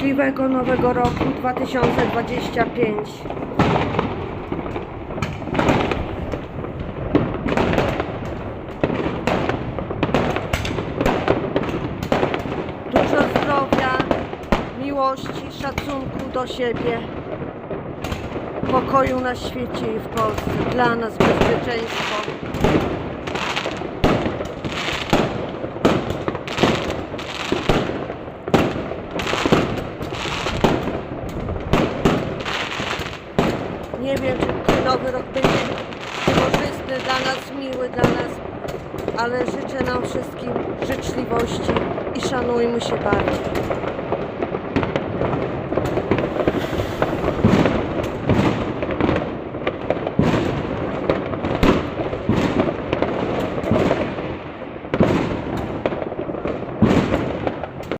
Szczęśliwego Nowego Roku 2025. Dużo zdrowia, miłości, szacunku do siebie, pokoju na świecie i w Polsce, dla nas bezpieczeństwo. Nie wiem, czy nowy rok będzie korzystny dla nas, miły dla nas, ale życzę nam wszystkim życzliwości i szanujmy się bardziej.